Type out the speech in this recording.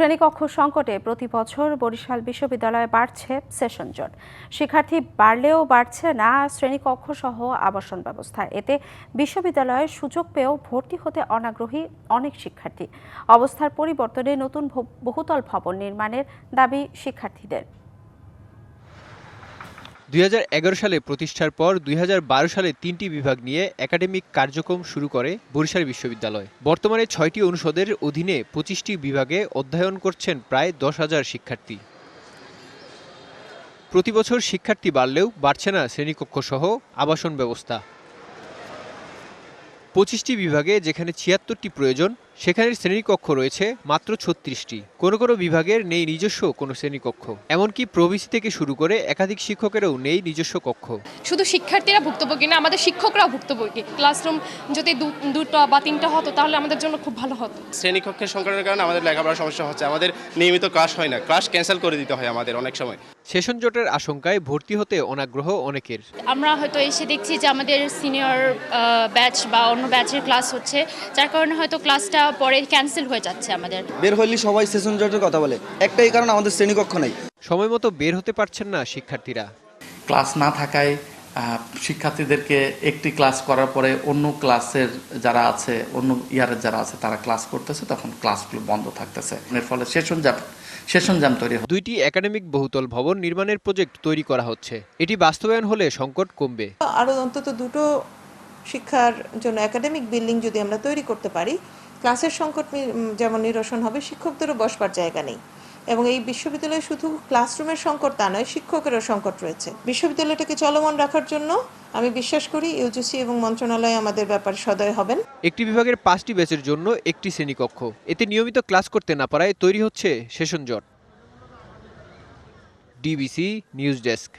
শ্রেণীকক্ষ সংকটে প্রতি বছর বরিশাল বিশ্ববিদ্যালয়ে বাড়ছে সেশন জট। শিক্ষার্থী বাড়লেও বাড়ছে না শ্রেণীকক্ষ সহ আবাসন ব্যবস্থা। এতে বিশ্ববিদ্যালয়ে সুযোগ পেয়েও ভর্তি হতে অনাগ্রহী অনেক শিক্ষার্থী। অবস্থার পরিবর্তনে নতুন বহুতল ভবন নির্মাণের দাবি শিক্ষার্থীদের। দুই হাজার এগারো সালে প্রতিষ্ঠার পর দুই হাজার বারো সালে তিনটি বিভাগ নিয়ে একাডেমিক কার্যক্রম শুরু করে বরিশাল বিশ্ববিদ্যালয়। বর্তমানে ছয়টি অনুষদের অধীনে পঁচিশটি বিভাগে অধ্যয়ন করছেন প্রায় দশ হাজার শিক্ষার্থী। প্রতি বছর শিক্ষার্থী বাড়লেও বাড়ছে না শ্রেণীকক্ষসহ আবাসন ব্যবস্থা। পঁচিশটি বিভাগে যেখানে ছিয়াত্তরটি প্রয়োজন সেখানে শ্রেণীকক্ষ রয়েছে মাত্র ছত্রিশটি। কোনো কোনো বিভাগের নেই নিজস্ব কোনো শ্রেণীকক্ষ। এমনকি প্রবিসি থেকে শুরু করে একাধিক শিক্ষকেরও নেই নিজস্ব কক্ষ। শুধু শিক্ষার্থীরা ভুক্তভোগী না আমাদের শিক্ষকরাও ভুক্তভোগী। ক্লাসরুম যদি দু- দুটো বা তিনটা হতো তাহলে আমাদের জন্য খুব ভালো হতো। শ্রেণীকক্ষের সংকটের কারণে আমাদের লেখাপড়ার সমস্যা হচ্ছে। আমাদের নিয়মিত ক্লাস হয় না। ক্লাস ক্যান্সেল করে দিতে হয় আমাদের অনেক সময়। সেশন জটের আশঙ্কায় ভর্তি হতে অনাগ্রহ অনেকের। আমরা হয়তো এসে দেখছি যে আমাদের সিনিয়র ব্যাচ বা অন্য ব্যাচের ক্লাস হচ্ছে। যার কারণে হয়তো ক্লাসটা পরে ক্যান্সেল হয়ে যাচ্ছে আমাদের। বের হইলে সবাই সেশন জটের কথা বলে। একটাই কারণ আমাদের শ্রেণীকক্ষ নেই। সময় মতো বের হতে পারছেন না শিক্ষার্থীরা। ক্লাস না থাকায় শিক্ষার্থীদেরকে একটি ক্লাস করার পরে অন্য ক্লাসের যারা আছে অন্য ইয়ারের যারা আছে তারা ক্লাস করতেছে তখন ক্লাসগুলো বন্ধ থাকতেছে। এর ফলে সেশন জ্যাম সেশন জ্যাম তৈরি দুইটি একাডেমিক বহুতল ভবন নির্মাণের প্রজেক্ট তৈরি করা হচ্ছে। এটি বাস্তবায়ন হলে সংকট কমবে। আরও অন্তত দুটো শিক্ষার জন্য একাডেমিক বিল্ডিং যদি আমরা তৈরি করতে পারি ক্লাসের সংকট যেমন নিরসন হবে, শিক্ষকদেরও বসবার জায়গা নেই। এবং এই বিশ্ববিদ্যালয়ে শুধু ক্লাসরুমের সংকট তা নয়, শিক্ষকেরও সংকট রয়েছে। বিশ্ববিদ্যালয়টাকে চলমান রাখার জন্য আমি বিশ্বাস করি ইউজিসি এবং মন্ত্রণালয় আমাদের ব্যাপারে সদয় হবেন। একটি বিভাগের পাঁচটি ব্যাচের জন্য একটি শ্রেণীকক্ষ। এতে নিয়মিত ক্লাস করতে না পারায় তৈরি হচ্ছে সেশন জট। DBC news desk.